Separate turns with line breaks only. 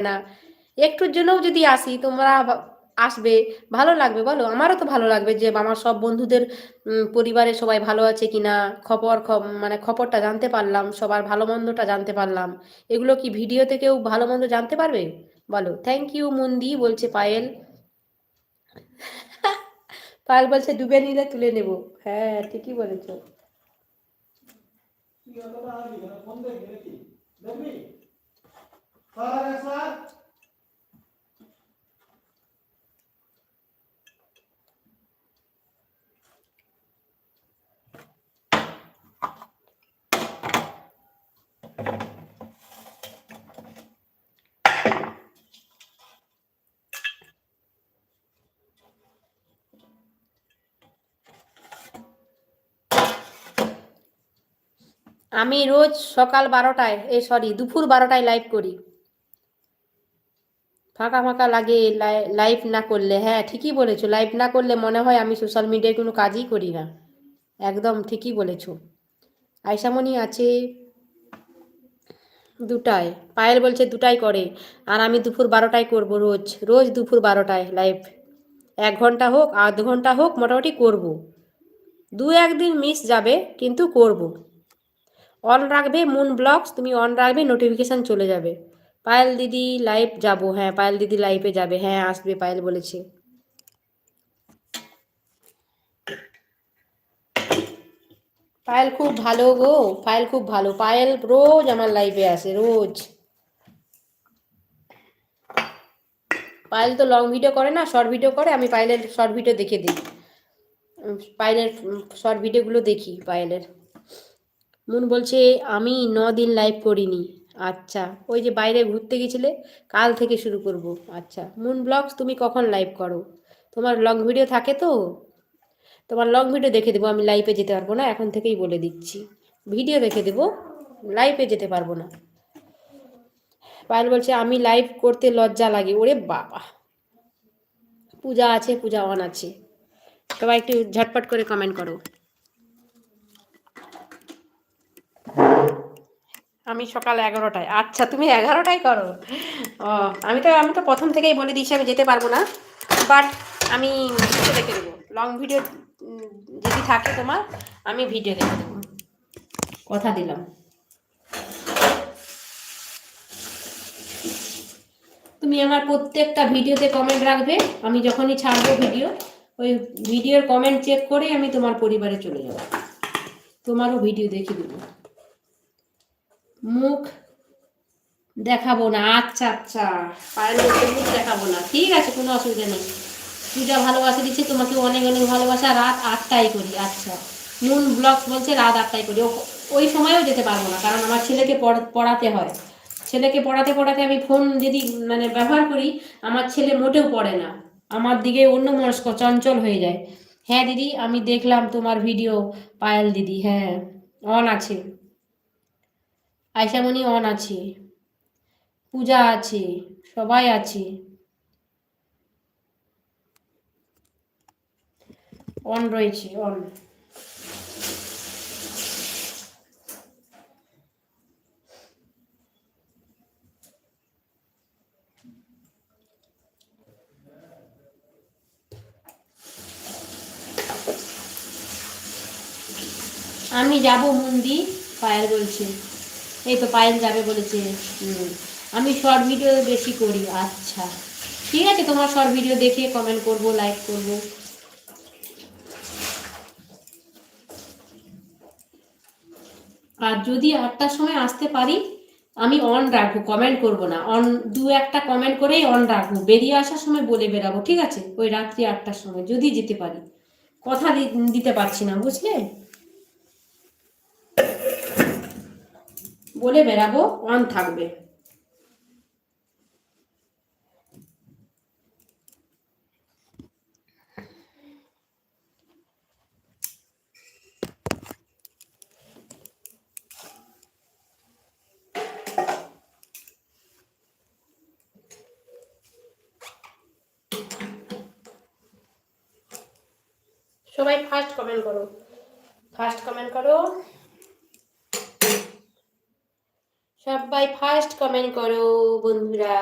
না। একটুর জন্যও যদি আসি, তোমরা আসবে, ভালো লাগবে, বলো। আমারও তো ভালো লাগবে যে, আমার সব বন্ধুদের পরিবারে সবাই ভালো আছে কিনা, খবর মানে খবরটা জানতে পারলাম, সবার ভালো মন্দটা জানতে পারলাম। এগুলো কি ভিডিওতে কেউ ভালো মন্দ জানতে পারবে? বলো। থ্যাংক ইউ মন্দি, বলছে পায়েল। পায়েল বলছে, ডুবে নিলে তুলে নেব। হ্যাঁ ঠিকই বলেছ। আমি রোজ সকাল বারোটায়, এ সরি দুপুর বারোটায় লাইভ করি। ফাঁকা ফাঁকা লাগে লাইভ না করলে। হ্যাঁ ঠিকই বলেছ লাইভ না করলে মনে হয় আমি সোশ্যাল মিডিয়ায় কোনো কাজই করি না। একদম ঠিকই বলেছ। আয়সামণি আছে দুটায়। পায়েল বলছে, দুটাই করে। আর আমি দুপুর বারোটায় করব রোজ। রোজ দুপুর বারোটায় লাইভ এক ঘণ্টা হোক, আধ ঘণ্টা হোক, মোটামুটি করব। দু একদিন মিস যাবে, কিন্তু করব। অন রাখবে মুন ব্লগস তুমি অন রাখবে নোটিফিকেশান চলে যাবে। পায়েল দিদি লাইভ যাব হ্যাঁ পায়েল দিদি লাইভে যাবে। হ্যাঁ আসবে, পায়েল বলেছে। পায়েল খুব ভালো গো পায়েল খুব ভালো। পায়েল রোজ আমার লাইফে আসে, রোজ। পায়েল তো লং ভিডিও করে না শর্ট ভিডিও করে, আমি পায়েলের শর্ট ভিডিও দেখে দিই। পায়েলের শর্ট ভিডিওগুলো দেখি পায়েলের মুন বলছে, আমি ন দিন লাইভ করিনি। আচ্ছা ওই যে বাইরে ঘুরতে গেছিলে, কাল থেকে শুরু করব। আচ্ছা মুন ব্লগস তুমি কখন লাইভ করো? তোমার লং ভিডিও থাকে তো? তোমার লং ভিডিও দেখে দেবো, আমি লাইভে যেতে পারব না, এখন থেকেই বলে দিচ্ছি। ভিডিও দেখে দেবো লাইভে যেতে পারব না। পায়েল বলছে, আমি লাইভ করতে লজ্জা লাগে। ওরে বাবা। পূজা আছে, পূজা অন আছে। সবাই একটু ঝটপট করে কমেন্ট করো। আমি সকাল এগারোটায়। আচ্ছা তুমি এগারোটায় করো। ও, আমি তো আমি তো প্রথম থেকেই বলে দিয়েছি আমি যেতে পারব না। বাট আমি দেখে দেবো। লং ভিডিও যদি থাকে তোমার, আমি ভিডিও দেখে দেবো। কথা দিলাম। তুমি আমার প্রত্যেকটা ভিডিওতে কমেন্ট রাখবে, আমি যখনই ছাড়বো ভিডিও ওই ভিডিওর কমেন্ট চেক করে আমি তোমার পরিবারে চলে যাব। তোমারও ভিডিও দেখে দেবো। মুখ দেখাবো না আচ্ছা আচ্ছা পায়ের মুখ দেখাবো না, ঠিক আছে, কোনো অসুবিধা নেই। পূজা ভালোবাসা দিচ্ছে, তোমাকে অনেক অনেক ভালোবাসা, রাত আটটায় করি আচ্ছা। নুন ব্লগস বলছে, রাত আটটায় করি। ওই সময়ও যেতে পারব না, কারণ আমার ছেলেকে পড়- পড়াতে হয়। ছেলেকে পড়াতে পড়াতে আমি ফোন যদি মানে ব্যবহার করি, আমার ছেলে মোটেও পড়ে না। আমার দিকে অন্য মনস্ক চঞ্চল হয়ে যায়। হ্যাঁ দিদি, আমি দেখলাম তোমার ভিডিও পায়েল দিদি হ্যাঁ অন আছে। আয়সামণি অন আছে। পূজা আছে, সবাই আছে। অন রয়েছে, অন। আমি যাব মুন্দি, পায়েল বলছে। এই তো পায়েল যাবে বলেছে। আমি শর্ট ভিডিও বেশি করি আচ্ছা। ঠিক আছে, তোমার শর্ট ভিডিও দেখে কমেন্ট করব লাইক করব। আর যদি আটটার সময় আসতে পারি, আমি অন রাখব কমেন্ট করব না। অন দু একটা কমেন্ট করেই অন রাখব। বেরিয়ে আসার সময় বলে বেরাবো, ঠিক আছে? ওই রাত্রি আটটার সময়, যদি যেতে পারি। কথা দিতে পারছি না, বুঝলে? বলে বেরাবো অন থাকবে। সবাই ফার্স্ট কমেন্ট করো। ফার্স্ট কমেন্ট করো। সবাই ফার্স্ট কমেন্ট করো বন্ধুরা।